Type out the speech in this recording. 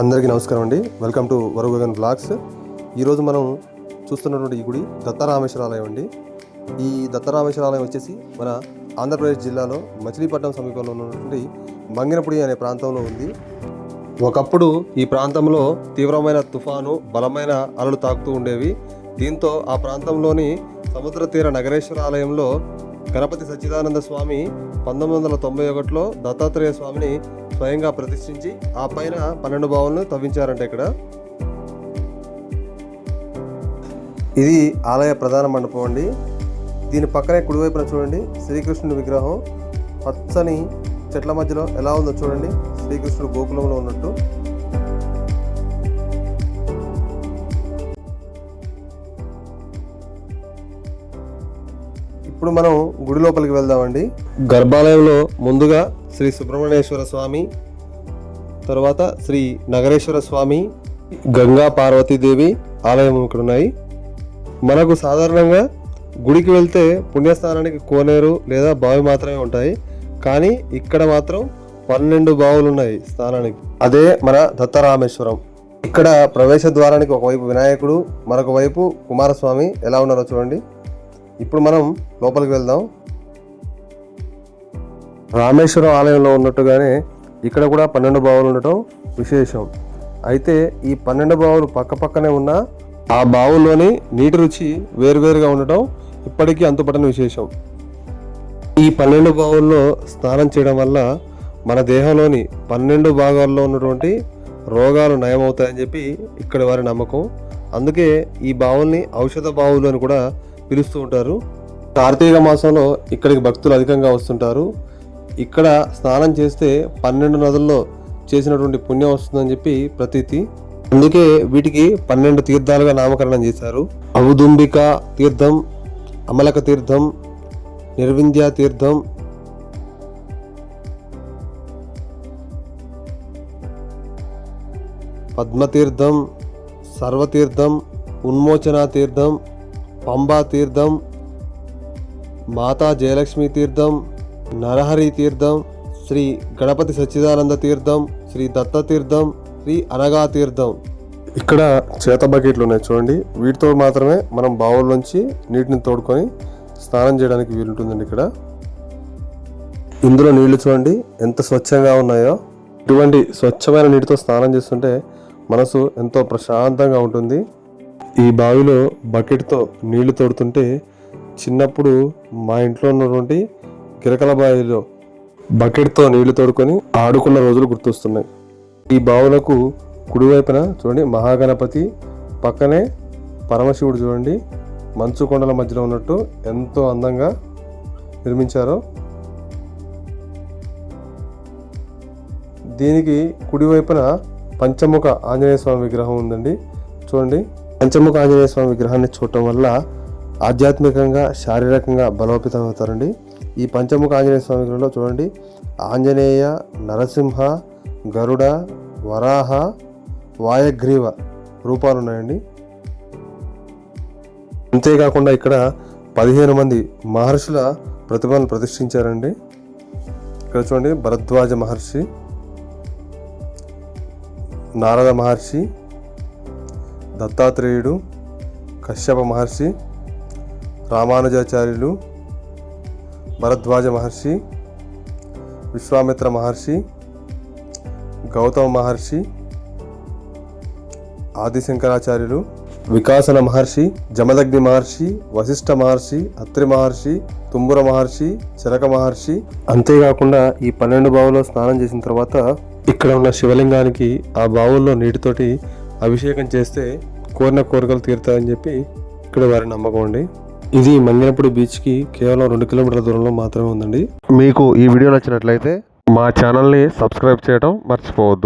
అందరికీ నమస్కారం అండి. వెల్కమ్ టు వరుగన్ బ్లాగ్స్ ఈరోజు మనం చూస్తున్నటువంటి ఈ గుడి దత్తరామేశ్వర ఆలయం అండి. ఈ దత్తరామేశ్వర ఆలయం వచ్చేసి మన ఆంధ్రప్రదేశ్ జిల్లాలో మచిలీపట్నం సమీపంలో ఉన్నటువంటి మంగినపుడి అనే ప్రాంతంలో ఉంది. ఒకప్పుడు ఈ ప్రాంతంలో తీవ్రమైన తుఫాను బలమైన అలలు తాకుతూ ఉండేవి. దీంతో ఆ ప్రాంతంలోని సముద్ర తీర నగరేశ్వర ఆలయంలో గణపతి సచ్చిదానంద స్వామి పంతొమ్మిది వందల తొంభై ఒకటిలో దత్తాత్రేయ స్వామిని స్వయంగా ప్రతిష్ఠించి ఆ పైన పన్నెండు భావనలు తవ్వించారంట ఇక్కడ. ఇది ఆలయ ప్రధాన మండపం అండి. దీని పక్కనే కుడివైపున చూడండి శ్రీకృష్ణుడి విగ్రహం. పచ్చని చెట్ల మధ్యలో ఎలా ఉందో చూడండి శ్రీకృష్ణుడు గోకులంలో ఉన్నట్టు. ఇప్పుడు మనం గుడి లోపలికి వెళ్దామండి. గర్భాలయంలో ముందుగా శ్రీ సుబ్రహ్మణ్యేశ్వర స్వామి తర్వాత శ్రీ నగరేశ్వర స్వామి గంగా పార్వతీదేవి ఆలయం ఇక్కడ ఉన్నాయి. మనకు సాధారణంగా గుడికి వెళ్తే పుణ్యస్థానానికి కోనేరు లేదా బావి మాత్రమే ఉంటాయి. కానీ ఇక్కడ మాత్రం పన్నెండు బావులు ఉన్నాయి స్థానానికి. అదే మన దత్తరామేశ్వరం. ఇక్కడ ప్రవేశ ద్వారానికి ఒకవైపు వినాయకుడు మరొక వైపు కుమారస్వామి. ఎలా ఉన్నారో చూడండి. ఇప్పుడు మనం లోపలికి వెళ్దాం. రామేశ్వరం ఆలయంలో ఉన్నట్టుగానే ఇక్కడ కూడా పన్నెండు బావులు ఉండటం విశేషం. అయితే ఈ పన్నెండు బావులు పక్క పక్కనే ఉన్న ఆ బావుల్లోని నీటి రుచి వేరువేరుగా ఉండటం ఇప్పటికీ అంతుపట్టని విశేషం. ఈ పన్నెండు బావుల్లో స్నానం చేయడం వల్ల మన దేహంలోని పన్నెండు భాగాల్లో ఉన్నటువంటి రోగాలు నయమవుతాయని చెప్పి ఇక్కడ వారి నమ్మకం. అందుకే ఈ బావుల్ని ఔషధ బావులు అని కూడా పిలుస్తూ ఉంటారు. కార్తీక మాసంలో ఇక్కడికి భక్తులు అధికంగా వస్తుంటారు. ఇక్కడ స్నానం చేస్తే పన్నెండు నదుల్లో చేసినటువంటి పుణ్యం వస్తుందని చెప్పి ప్రతీతి. అందుకే వీటికి పన్నెండు తీర్థాలుగా నామకరణం చేశారు. ఔదుంబిక తీర్థం అమలక తీర్థం నిర్వింధ్య తీర్థం పద్మతీర్థం సర్వతీర్థం ఉన్మోచన తీర్థం పంబా తీర్థం మాతా జయలక్ష్మి తీర్థం నరహరి తీర్థం శ్రీ గణపతి సచ్చిదానంద తీర్థం శ్రీ దత్త తీర్థం శ్రీ అనగా తీర్థం. ఇక్కడ చేత బకెట్లు ఉన్నాయి చూడండి. వీటితో మాత్రమే మనం బావుల్లోంచి నీటిని తోడుకొని స్నానం చేయడానికి వీలుంటుందండి ఇక్కడ. ఇందులో నీళ్ళు చూడండి. ఎంత స్వచ్ఛంగా ఉన్నాయో. ఇటువంటి స్వచ్ఛమైన నీటితో స్నానం చేస్తుంటే మనసు ఎంతో ప్రశాంతంగా ఉంటుంది. ఈ బావిలో బకెట్తో నీళ్ళు తోడుతుంటే చిన్నప్పుడు మా ఇంట్లో ఉన్నటువంటి గిరకల బావిలో బకెట్తో నీళ్ళు తోడుకొని ఆడుకున్న రోజులు గుర్తొస్తున్నాయి. ఈ బావులకు కుడివైపున చూడండి మహాగణపతి పక్కనే పరమశివుడు చూడండి మంచు కొండల మధ్యలో ఉన్నట్టు ఎంతో అందంగా నిర్మించారు. దీనికి కుడివైపున పంచముఖ ఆంజనేయ స్వామి విగ్రహం ఉందండి. చూడండి పంచముఖ ఆంజనేయ స్వామి విగ్రహాన్ని చూడటం వల్ల ఆధ్యాత్మికంగా శారీరకంగా బలోపేతం అవుతారండి. ఈ పంచముఖ ఆంజనేయ స్వామి విగ్రహంలో చూడండి. ఆంజనేయ నరసింహ గరుడ వరాహ వాయగ్రీవ రూపాలు ఉన్నాయండి. అంతేకాకుండా ఇక్కడ పదిహేను మంది మహర్షుల ప్రతిభను ప్రతిష్ఠించారండి. ఇక్కడ చూడండి భరద్వాజ మహర్షి నారద మహర్షి దత్తాత్రేయుడు కశ్యప మహర్షి రామానుజాచార్యులు భరద్వాజ మహర్షి విశ్వామిత్ర మహర్షి గౌతమ మహర్షి ఆదిశంకరాచార్యులు వికాసన మహర్షి జమదగ్ని మహర్షి వశిష్ఠ మహర్షి అత్రి మహర్షి తుంబుర మహర్షి చిరక మహర్షి. అంతేకాకుండా ఈ పన్నెండు బావుల్లో స్నానం చేసిన తర్వాత ఇక్కడ ఉన్న శివలింగానికి ఆ బావుల్లో నీటితోటి అభిషేకం చేస్తే కోరిన కోరికలు తీరుతాయని చెప్పి ఇక్కడ వారి నమ్మకం అండి. ఇది మంగినపూడి బీచ్కి కేవలం రెండు కిలోమీటర్ల దూరంలో మాత్రమే ఉందండి. మీకు ఈ వీడియో నచ్చినట్లయితే మా ఛానల్ని సబ్స్క్రైబ్ చేయడం మర్చిపోవద్దు.